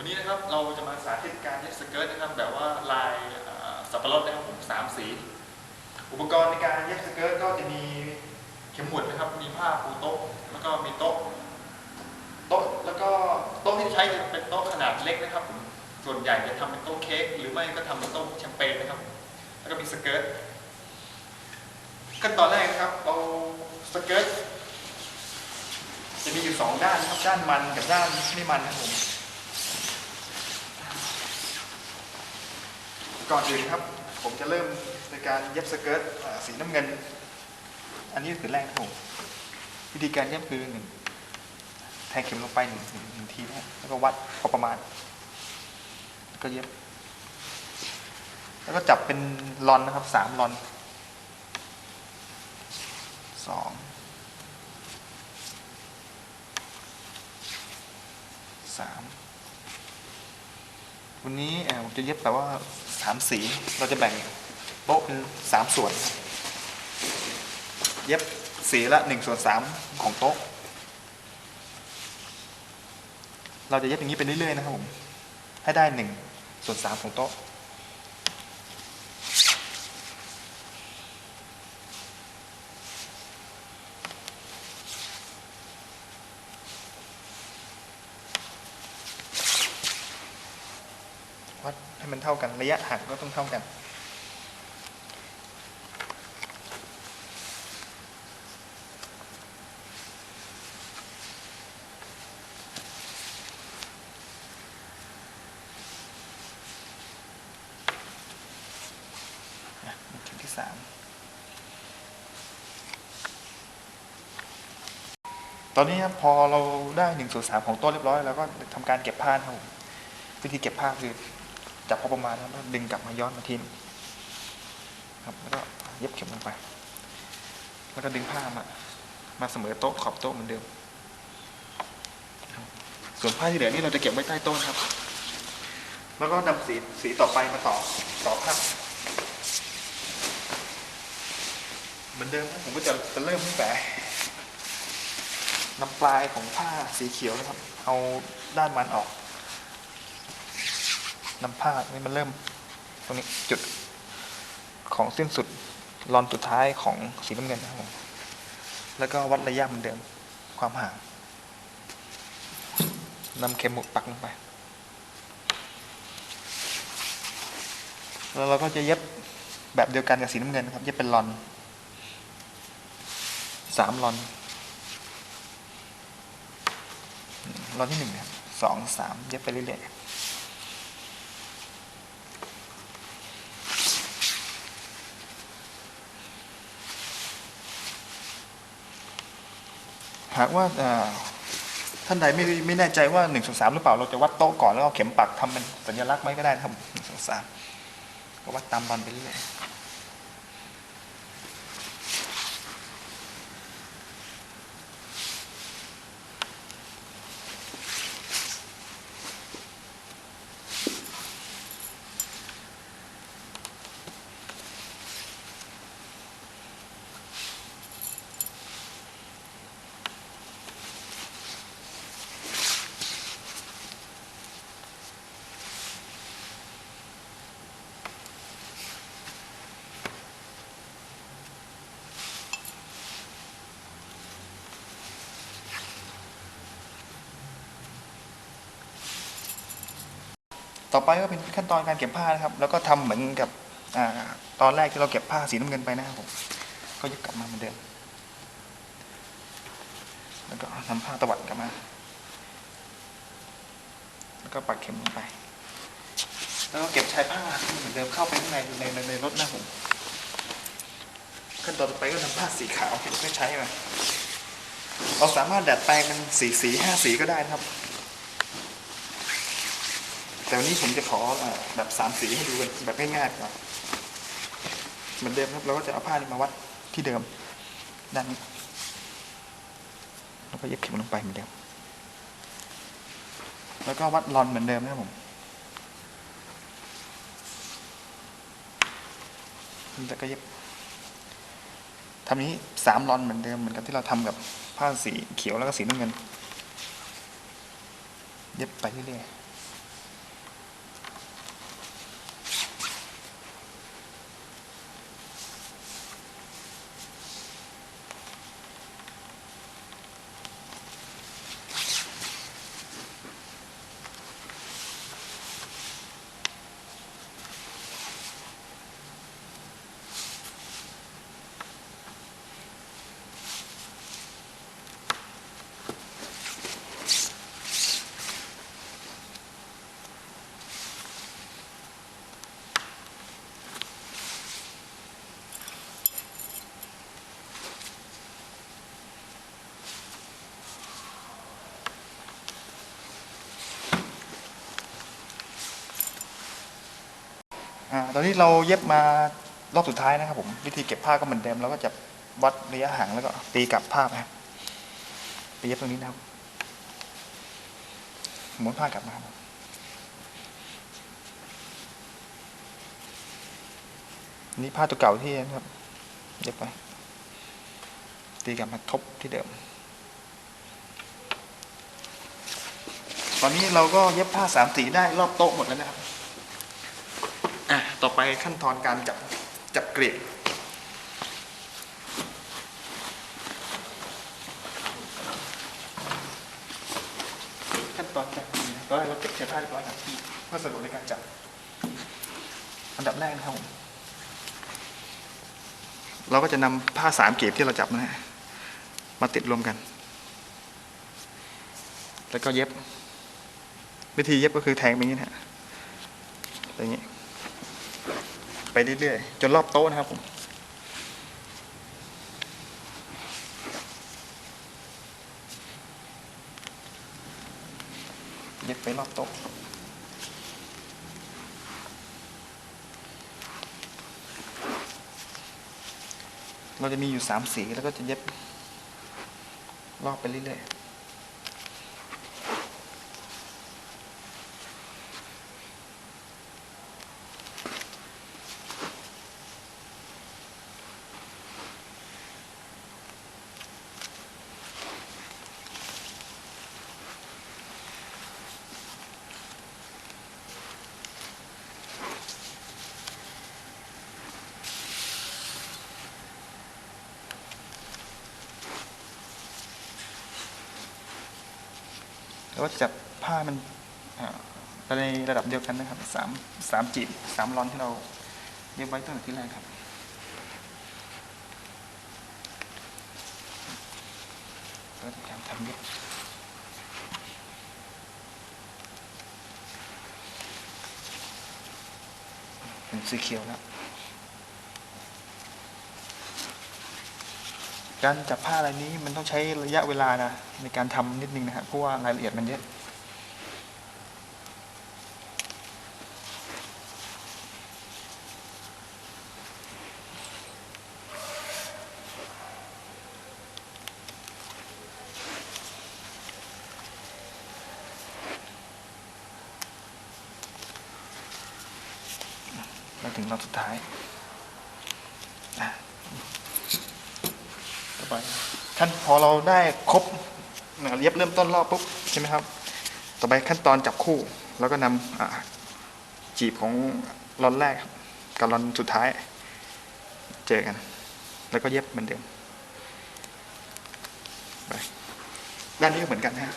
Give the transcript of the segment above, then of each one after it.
วันนี้นะครับเราจะมาสาธิตการเย็บสเกิร์ตนะครับแบบว่าลายสับปะรดนะครับผมสามสี อุปกรณ์ในการเย็บสเกิร์ตก็จะมีเข็มหมุดนะครับ มีผ้าปูโต๊ะแล้วก็มีโต๊ะโต๊ะแล้วก็โต๊ะที่ใช้จะเป็นโต๊ะขนาดเล็กนะครับผมส่วนใหญ่จะทำเป็นโต๊ะเค้กหรือไม่ก็ทำเป็นโต๊ะแชมเปญนะครับ แล้วก็มีสเกิร์ตขั้นตอนแรกนะครับเอาสเกิร์ตจะมีอยู่สองด้านนะครับด้านมันกับด้านไม่มันนะครับผม ก่อนอื่นครับ ผมจะเริ่มในการเย็บสเกิร์ตสีน้ำเงิน อันนี้คือแรกครับผมวิธีการเย็บคือหนึ่งแทงเข็มลงไปหนึ่งหนึ่งงทีนะแล้วก็วัดพอประมาณ ก็เย็บ แล้วก็จับเป็นลอนนะครับสามลอนสองสามวันนี้เอ่อผมจะเย็บแบบว่าามสีเราจะแบ่งโต๊ะเป็นสามส่วน เย็บสีละหนึ่งส่วนสามของโต๊ะ เราจะเย็บอย่างนี้ไปเรื่อยๆนะครับผม ให้ได้หนึ่งส่วนสามของโต๊ะ วัด ให้มันเท่ากันระยะห่างก็ต้องเท่ากันอะมาถึงที่สามตอนนี้ครับพอเราได้หนึ่งส่วนสามของโต๊ะเรียบร้อย แล้วก็ทำการเก็บผ้าครับผมวิธีเก็บผ้าคือ จับพอประมาณแล้วดึงกลับมาย้อนมาทีนึงครับแล้วก็เย็บเข็มลงไป แล้วก็ดึงผ้ามามาเสมอโต๊ะขอบโต๊ะเหมือนเดิมส่วนผ้าที่เหลือนี่เราจะเก็บไว้ใต้โต๊ะครับ แล้วก็นำสีสีต่อไปมาต่อต่อผ้าเหมือนเดิมผมก็จะจะเริ่มตั้งแต่นำปลายของผ้าสีเขียวนะครับ เอาด้านมันออก นำผ้านี่มันเริ่ม ตรงนี้จุดของสิ้นสุดรอนสุดท้ายของสีน้ำเงินนะครับผมแล้วก็วัดระยะเหมือนเดิมความห่างนำเข็มหมุดปักลงไป แล้วเราก็จะเย็บแบบเดียวกันกับสีน้ำเงินนะครับ เย็บเป็นรอนสามรอนรอนที่หนึ่งนะครับสองสามเย็บไปเรื่อยๆ หากว่าท่านใดไม่ไม่แน่ใจว่า1นึ่งสองสามหรือเปล่าเราจะวัดโต๊ะก่อนแล้วเอาเข็มปักทำเป็นสัญลักษณ์ไว้ก็ได้นะครับหนึ่งสองสามก็วัดตามบอลไปเรื่อย ต่อไปก็เป็นขั้นตอนการเก็บผ้านะครับ แล้วก็ทำเหมือนกับอตอนแรกที่เราเก็บผ้าสีน้ำเงินไปนะครับผม ก็ยกกลับมาเหมือนเดิม แล้วก็นำผ้าตวัดกลับมา แล้วก็ปักเข็มลงไป แล้วก็เก็บชายผ้าเหมือนเดิมเข้าไปข้างในในในในรถนะผมขั้นตอนต่อไปก็นำผ้าสีขาวที่เราไม่ใช้มาเราสามารถดัดแปลงเป็นสีสีห้าสีก็ได้นะครับ แต่วันนี้ผมจะขอแบบสามสีให้ดูกันแบบง่ายๆก่อนเหมือนเดิมครับเราก็จะเอาผ้านี้มาวัดที่เดิมด้านนี้แล้วก็เย็บเข็มลงไปเหมือนเดิม แล้วก็วัดรอนเหมือนเดิมนะครับผมแล้วก็เย็บทำนี้สามรอนเหมือนเดิมเหมือนกับที่เราทำกับผ้าสีเขียวแล้วก็สีน้ำเงิน เย็บไปเรื่อยๆ อ่าตอนนี้เราเย็บมารอบสุดท้ายนะครับผม วิธีเก็บผ้าก็เหมือนเดิมเราก็จะวัดระยะห่างแล้วก็ตีกลับผ้าไปไปเย็บตรงนี้นะครับหมุนผ้ากลับมาครับนี่ผ้าตัวเก่าที่นะครับเย็บไปตีกลับมาทบที่เดิม ตอนนี้เราก็เย็บผ้าสามสีได้รอบโต๊ะหมดแล้วนะครับ ไปขั้นตอนการจับจับเกรดขั้นตอนจับเกรดก็เราเก็บเศษผ้าเรียบร้อยครับเพื่อสะดวกในการจับ อันดับแรกนะครับผมเราก็จะนำผ้าสามเกรดที่เราจับนะฮะมาติดรวมกัน แล้วก็เย็บ วิธีเย็บก็คือแทงไปอย่างนี้นะฮะอย่างนี้ ไปเรื่อยๆ จนรอบโต๊ะนะครับผม เย็บไปรอบโต๊ะเราจะมีอยู่สามสีแล้วก็จะเย็บรอบไปเรื่อยๆ แล้วก็จับผ้ามันในระดับเดียวกันนะครับสามสามจีบสามรอนที่เราเย็บไว้ตั้งแต่ที่แรกครับก็จะพยายามทำเย็บเป็นสีเขียวแล้ว การจับผ้าอะไรนี้มันต้องใช้ระยะเวลานะในการทำนิดนึงนะครับเพราะว่ารายละเอียดมันเยอะมาถึงรอบสุดท้ายอะต่อ ไปขั้นพอเราได้ครบเย็บเริ่มต้นรอบปุ๊บใช่ไหมครับ ต่อไปขั้นตอนจับคู่ แล้วก็นำอ่าจีบของรอนแรกกับรอนสุดท้าย เจอกัน แล้วก็เย็บเหมือนเดิมไปด้านนี้ก็เหมือนกันนะ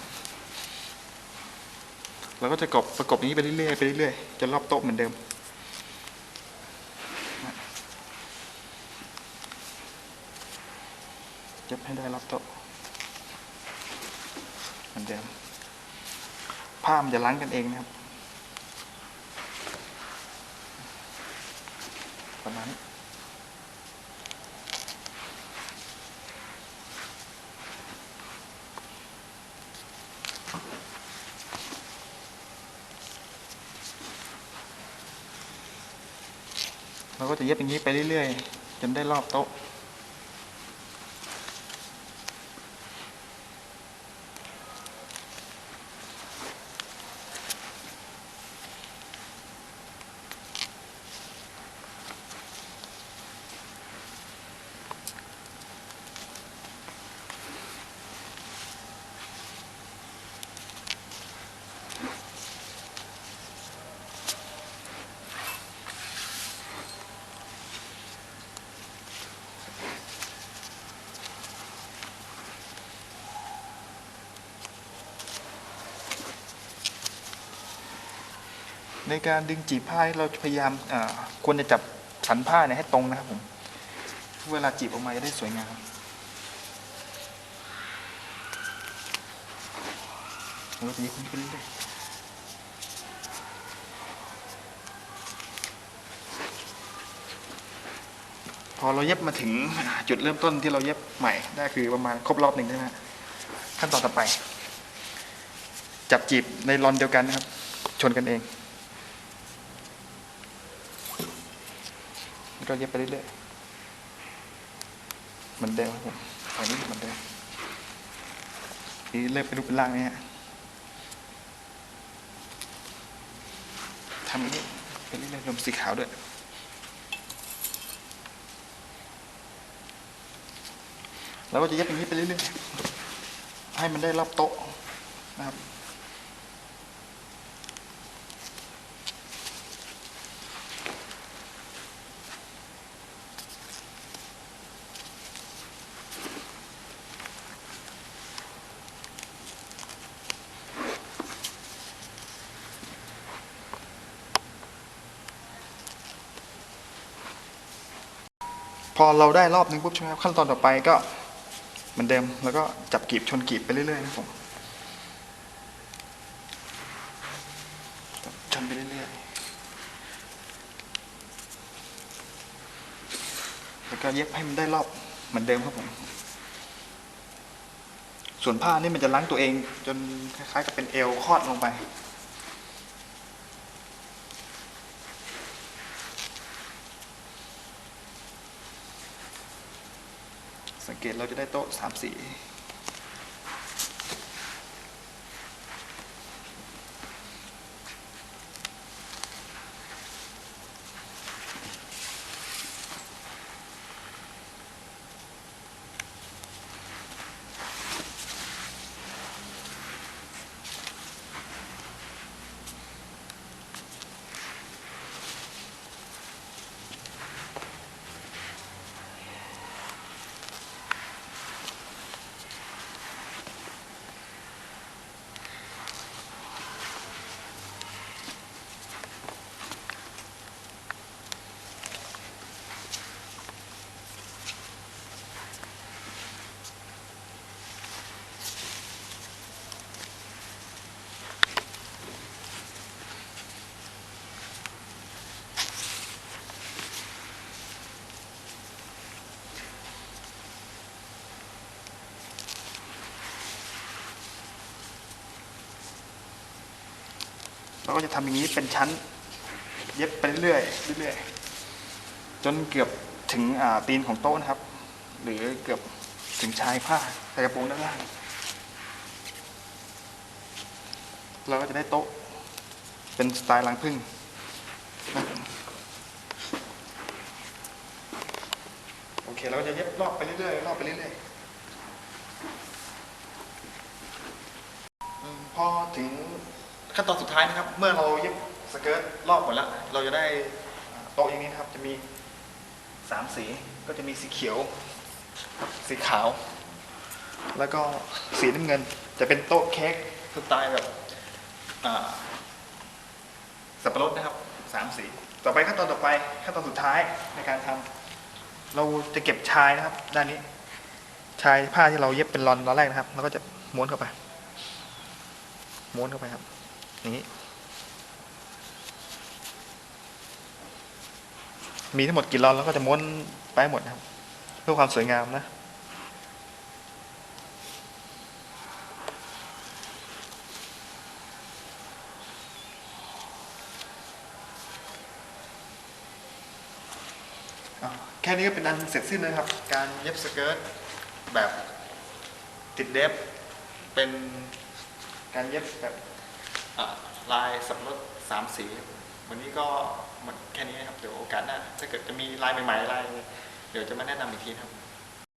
เราก็จะกบประกบอย่างนี้ไปเรื่อยๆไปเรื่อยๆจนรอบโต๊ะเหมือนเดิม เย็บให้ได้รอบโต๊ะเหมือนเดิมผ้ามันจะล้างกันเองนะครับประมาณนี้เราก็จะเย็บอย่างนี้ไปเรื่อยๆ จนได้รอบโต๊ะ ในการดึงจีบผ้าเราพยายามควรจะจับสันผ้าเนี่ยให้ตรงนะครับผม เวลาจีบออกมาจะได้สวยงามเราจะยิบขึ้นเรื่อยพอเราเย็บมาถึงจุดเริ่มต้นที่เราเย็บใหม่ได้คือประมาณครบรอบหนึ่งใช่ไหมขั้นตอนต่อไป จับจีบในรอนเดียวกันนะครับ ชนกันเอง แล้ว ก็เย็บไปเรื่อยๆเหมือนเดิมครับผมฝั่งนี้เหมือนเดิมนี่เริ่มเป็นรูปเป็นร่างนี่ฮะทำอย่างนี้ไปเรื่อยๆรวมสีขาวด้วยแล้วก็จะเย็บอย่างนี้ไปเรื่อยๆให้มันได้รอบโต๊ะนะครับ อเราได้รอบนึงปุ๊บใช่ไหมครับขั้นตอนต่อไปก็เหมือนเดิมแล้วก็จับกีบชนกีบไปเรื่อยๆนะครับผมชนไปเรื่อยๆแล้วก็เย็บให้มันได้รอบเหมือนเดิมครับผมส่วนผ้านี่มันจะล้างตัวเองจนคล้ายๆกับเป็นเอวคลอดลงไป สังเกตเราจะได้โต๊ะสามสี เราก็จะทำอย่างนี้เป็นชั้น เย็บไปเรื่อยเรื่อยจนเกือบถึงตีนของโต๊ะนะครับ หรือเกือบถึงชายผ้าใส่กระโปรงด้านล่างเราก็จะได้โต๊ะเป็นสไตล์รังผึ้งนะโอเคเราก็จะเย็บรอบไปเรื่อยๆรอบไปเรื่อยๆพอถึง ขั้นตอนสุดท้ายนะครับ เมื่อเราเย็บสเกิร์ตรอบหมดแล้ว เราจะได้โต๊ะอย่างนี้นะครับ จะมีสามสีก็จะมีสีเขียว สีขาว แล้วก็สีน้ำเงิน จะเป็นโต๊ะเค้กสไตล์แบบสับปะรดนะครับสามสีต่อไปขั้นตอนต่อไปขั้นตอนสุดท้ายในการทำเราจะเก็บชายนะครับ ด้านนี้ ชายผ้าที่เราเย็บเป็นรอนตอนแรกนะครับแล้วก็จะม้วนเข้าไป ม้วนเข้าไปครับ นี้ มีทั้งหมดกี่รอนแล้วก็จะม้วนไปหมดนะครับเพื่อความสวยงามนะแค่นี้ก็เป็นอันเสร็จสิ้นนะครับ การเย็บสเกิร์ตแบบติดเดฟเป็นการเย็บแบบ ลายสับรถสามสีวันนี้ก็หมดแค่นี้นะครับเดี๋ยวโอกาสหน้าถ้าเกิดจะมีลายใหม่ๆลายเดี๋ยวจะมาแนะนำอีกทีครับ